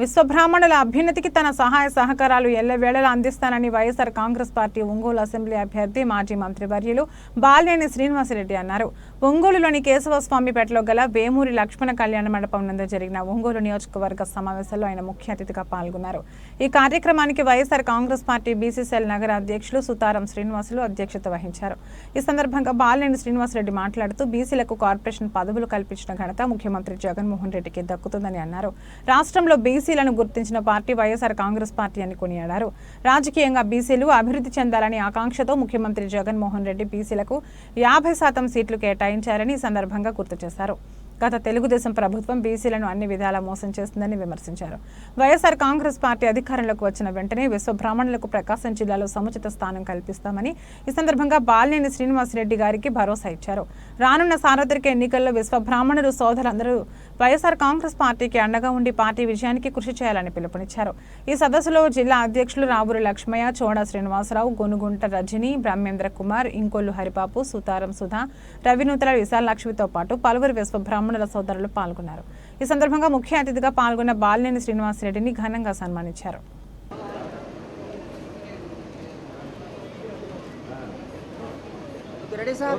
విశ్వబ్రాహ్మణుల అభ్యున్నతికి తన సహాయ సహకారాలు ఎల్లవేళలా అందిస్తానని YSR Congress party Ongole assembly అభ్యర్థి మాజీ మంత్రి వర్యులు బాలినేని శ్రీనివాసరెడ్డి అన్నారు. ఒంగోలులోని కేశవస్వామిపేటలో గల వేమూరి లక్ష్మణ కళ్యాణ మండపం నందు జరిగిన ఒంగోలు నియోజకవర్గ సమావేశంలో ఆయన ముఖ్య అతిథిగా పాల్గొన్నారు. ఈ కార్యక్రమానికి వైఎస్ఆర్ కాంగ్రెస్ పార్టీ బీసీసీఎల్ నగర అధ్యక్షులు సుతారం శ్రీనివాసులు అధ్యక్షత వహించారు. ఈ సందర్భంగా బాలినేని శ్రీనివాసరెడ్డి మాట్లాడుతూ బీసీలకు కార్పొరేషన్ పదవులు కల్పించిన ఘనత ముఖ్యమంత్రి జగన్మోహన్ రెడ్డికి దక్కుతుందని అన్నారు. రాష్ట్రంలో బీసీలను గుర్తించిన పార్టీ వైఎస్ఆర్ కాంగ్రెస్ పార్టీ అని కొనియాడారు. రాజకీయంగా బీసీలు అభివృద్ధి చెందాలని ఆకాంక్షతో ముఖ్యమంత్రి జగన్మోహన్ రెడ్డి బీసీలకు యాభై శాతం సీట్లు కేటాయించారని ఈ సందర్భంగా గుర్తు చేశారు. గత తెలుగుదేశం ప్రభుత్వం బీసీలను అన్ని విధాలా మోసం చేస్తుందని విమర్శించారు. వైఎస్ఆర్ కాంగ్రెస్ పార్టీ అధికారంలోకి వచ్చిన వెంటనే విశ్వబ్రాహ్మణులకు ప్రకాశం జిల్లాలో సముచిత స్థానం కల్పిస్తామని ఈ సందర్భంగా బాలినేని శ్రీనివాసరెడ్డి గారికి భరోసా ఇచ్చారు. రానున్న సార్వత్రిక ఎన్నికల్లో విశ్వబ్రాహ్మణులు సోదరులందరూ వైఎస్ఆర్ కాంగ్రెస్ పార్టీకి అండగా ఉండి పార్టీ విజయానికి కృషి చేయాలని పిలుపునిచ్చారు. ఈ సదస్సులో జిల్లా అధ్యక్షులు రావూరి లక్ష్మయ్య చోడా శ్రీనివాసరావు గొనుగుంట రజని బ్రహ్మేంద్ర కుమార్ ఇంకొల్లు హరిబాబు సుతారం సుధా రవినూతల విశాలలక్ష్మితో పాటు పలువురు విశ్వ బ్రాహ్మణుల సోదరులు పాల్గొన్నారు. ఈ సందర్భంగా ముఖ్య అతిథిగా పాల్గొన్న బాలినేని శ్రీనివాసరెడ్డిని ఘనంగా సన్మానించారు. రెడీ సార్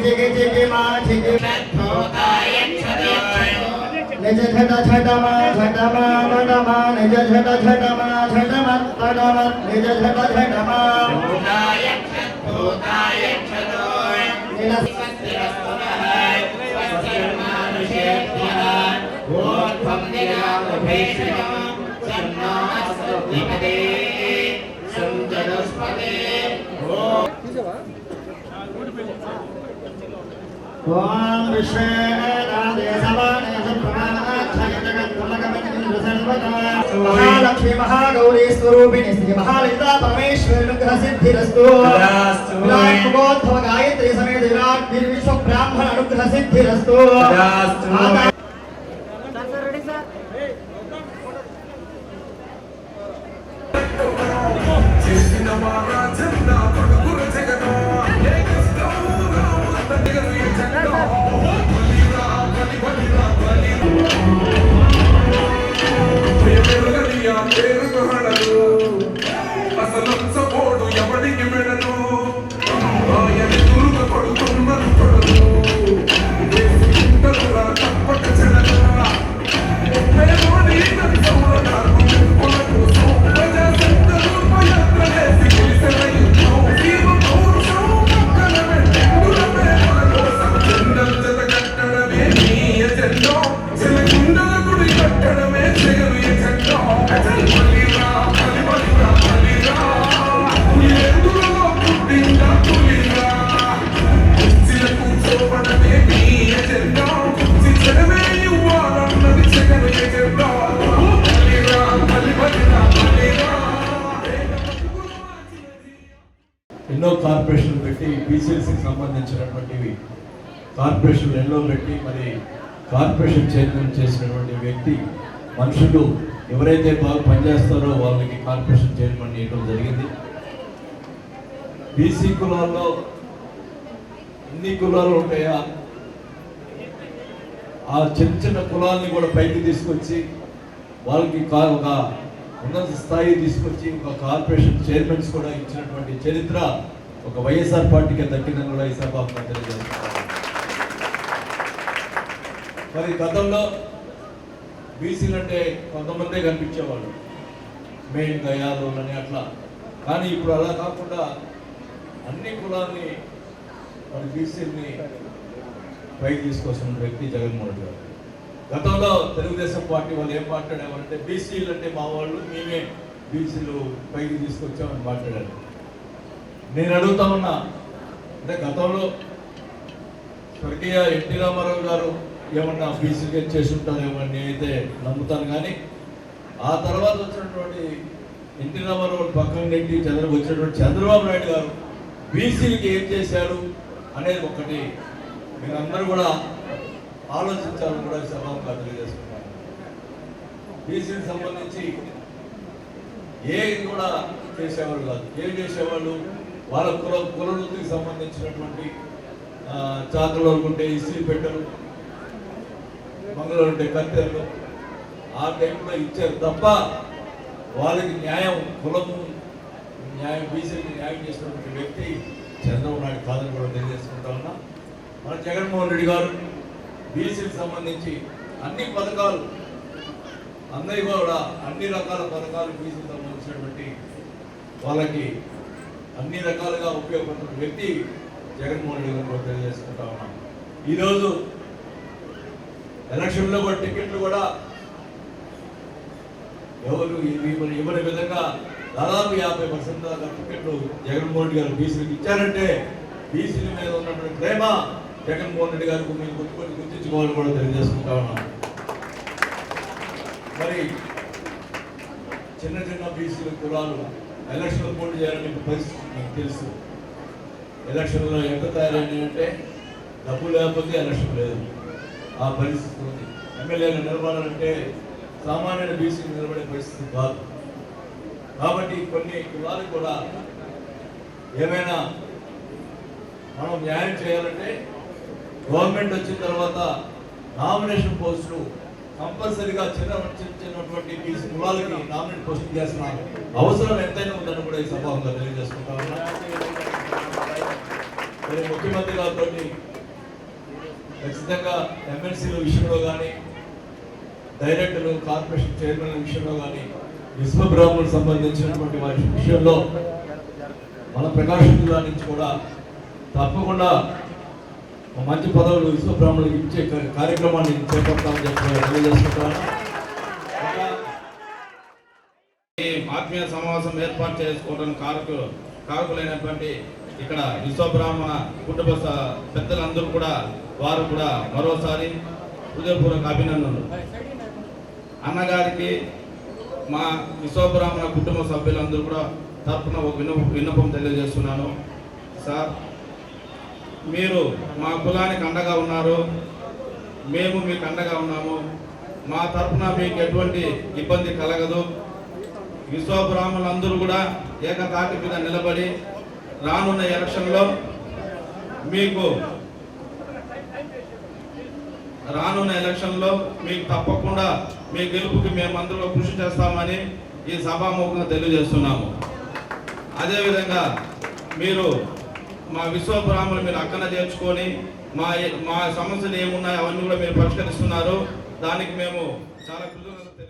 जिगि जिगि जिगि मा जिगि क्षद्भूताय क्षदोय निज झट झट मा झट मा मन मा निज झट झट मा झट मत तड मत निज झट झट मा भूताय क्षद्भूताय क्षदोय निज स्वस्तिरस्तु नः स्वस्तिर्मानुषेभ्यः ऊर्ध्वं दिगामुभेषणं सन्नो अस्तु द्विपदे महालक्ष्मी महागौरी स्वरूपिणी श्री महालिता परमेश्वरी अनुग्रह सिद्धिरस्तु विराट गायत्री समेत विराट निर्विश्व ब्राह्मण अनुग्रह सिद्धिरस्तु माता Madre, కార్పొరేషన్ పెట్టి బీసీఎస్సీకి సంబంధించినటువంటివి కార్పొరేషన్ ఎన్నో పెట్టి మరి కార్పొరేషన్ చైర్మన్ చేసినటువంటి వ్యక్తి మనుషులు ఎవరైతే బాగా పనిచేస్తారో వాళ్ళకి కార్పొరేషన్ చైర్మన్ చేయడం జరిగింది. బీసీ కులాల్లో ఎన్ని కులాలు ఉంటాయా? ఆ చిన్న చిన్న కులాల్ని కూడా పైకి తీసుకొచ్చి వాళ్ళకి కా- ఒక ఉన్నత స్థాయి తీసుకొచ్చి ఒక కార్పొరేషన్ చైర్మన్స్ కూడా ఇచ్చినటువంటి చరిత్ర ఒక వైఎస్ఆర్ పార్టీకి దక్కిందని కూడా ఈ సభాపతి తెలియజేస్తున్నారు మరి గతంలో బీసీలు అంటే కొంతమందే కనిపించేవాళ్ళు. మెయిన్గా యాదవులని అట్లా. కానీ ఇప్పుడు అలా కాకుండా అన్ని కులాల్ని మరి బీసీని పైకి తీసుకొస్తున్న వ్యక్తి జగన్మోహన్ రెడ్డి గారు. గతంలో తెలుగుదేశం పార్టీ వాళ్ళు ఏం మాట్లాడేవారంటే బీసీలు అంటే మా వాళ్ళు మేమే బీసీలు పైకి తీసుకొచ్చామని మాట్లాడారు. నేను అడుగుతా ఉన్నా అంటే గతంలో స్వర్గీయ ఎన్టీ రామారావు గారు ఏమన్నా బీసీగా చేసి ఉంటారేమో అని నేనైతే నమ్ముతాను కానీ ఆ తర్వాత వచ్చినటువంటి ఎన్టీ రామారావు పక్కన నెట్టి చంద్ర వచ్చినటువంటి చంద్రబాబు నాయుడు గారు బీసీలకి ఏం చేశారు అనేది ఒకటి మీరందరూ కూడా ఆలోచించాలని కూడా సభాముగా తెలియజేసుకున్నాను బీసీకి సంబంధించి ఏది కూడా చేసేవాళ్ళు కాదు. ఏం చేసేవాళ్ళు? వాళ్ళ కుల కులవృత్తికి సంబంధించినటువంటి ఆ, ఉంటే అనుకుంటే ఇస్త్రీ పెట్టలు మంగళూరు ఉంటే కత్తెరలు ఆ టైంలో ఇచ్చారు తప్ప వాళ్ళకి న్యాయం కులము న్యాయం బీసీకి న్యాయం చేసినటువంటి వ్యక్తి చంద్రబాబు నాయుడు కాదని కూడా తెలియజేసుకుంటా ఉన్నా. మన జగన్మోహన్ రెడ్డి గారు బీసీకి సంబంధించి అన్ని పథకాలు అందరి కూడా అన్ని రకాల పథకాలు బీసీకి సంబంధించినటువంటి వాళ్ళకి అన్ని రకాలుగా ఉపయోగపడుతున్న వ్యక్తి జగన్మోహన్ రెడ్డి గారు కూడా తెలియజేసుకుంటా ఉన్నాం ఈరోజు ఎలక్షన్లో కూడా టికెట్లు కూడా ఎవరు ఇవ్వని ఇవ్వని విధంగా దాదాపు యాభై పర్సెంట్ దాకా టికెట్లు జగన్మోహన్ రెడ్డి గారు బీసీలకు ఇచ్చారంటే బీసీల మీద ఉన్నటువంటి ప్రేమ జగన్మోహన్ రెడ్డి గారికి మీరు గుర్తుకొని గుర్తించుకోవాలని కూడా తెలియజేసుకుంటా ఉన్నాం మరి చిన్న చిన్న బీసీల కులాలు ఎలక్షన్లో పోటీ చేయాలని పరిస్థితి నాకు తెలుసు. ఎలక్షన్లో ఎంత తయారైంది అంటే డబ్బు లేకపోతే ఎలక్షన్ లేదు. ఆ పరిస్థితి ఉంది. ఎమ్మెల్యేలు నిలబడాలంటే సామాన్య బీసీ నిలబడే పరిస్థితి కాదు. కాబట్టి కొన్ని కులాలు కూడా ఏమైనా మనం న్యాయం చేయాలంటే గవర్నమెంట్ వచ్చిన తర్వాత నామినేషన్ పోస్టులు కంపల్సరీగా చిన్న చిన్న చిన్నటువంటి బీసీ కులాలకి నామినేట్ పోస్టింగ్ చేసిన అవసరం ఎంతైనా ఉందని కూడా ఈ సభాగా తెలియజేసుకుంటా మరి ముఖ్యమంత్రి గారితో ఖచ్చితంగా ఎమ్మెల్సీల విషయంలో కానీ డైరెక్టర్లు కార్పొరేషన్ చైర్మన్ విషయంలో కానీ విశ్వబ్రాహ్మణులకు సంబంధించినటువంటి వాటి విషయంలో మన ప్రకాశం జిల్లా నుంచి కూడా తప్పకుండా మంచి పదవులు విశ్వబ్రాహ్మణులకు ఇచ్చే కార్యక్రమాన్ని చేపడతామని చెప్పి తెలియజేసుకుంటాను ఆత్మీయ సమావేశం ఏర్పాటు చేసుకోవడానికి కారకు కారకులైనటువంటి ఇక్కడ విశ్వబ్రాహ్మణ కుటుంబ పెద్దలందరూ కూడా వారు కూడా మరోసారి హృదయపూర్వక అభినందనలు. అన్నగారికి మా విశ్వబ్రాహ్మణ కుటుంబ సభ్యులందరూ కూడా తరపున ఒక విన్నపం విన్నపం తెలియజేస్తున్నాను. సార్ మీరు మా కులానికి అండగా ఉన్నారు. మేము మీకు అండగా ఉన్నాము. మా తరపున మీకు ఎటువంటి ఇబ్బంది కలగదు. విశ్వబ్రాహ్మణులందరూ కూడా ఏకతాటి మీద నిలబడి రానున్న ఎలక్షన్లో మీకు రానున్న ఎలక్షన్లో మీకు తప్పకుండా మీ గెలుపుకి మేమందరూ కృషి చేస్తామని ఈ సభాముఖంగా తెలియజేస్తున్నాము. అదేవిధంగా మీరు మా విశ్వబ్రాహ్మణులు మీరు అక్కన చేర్చుకొని మా మా సమస్యలు ఏమున్నాయో అవన్నీ కూడా మీరు పరిష్కరిస్తున్నారు. దానికి మేము చాలా కృతజ్ఞత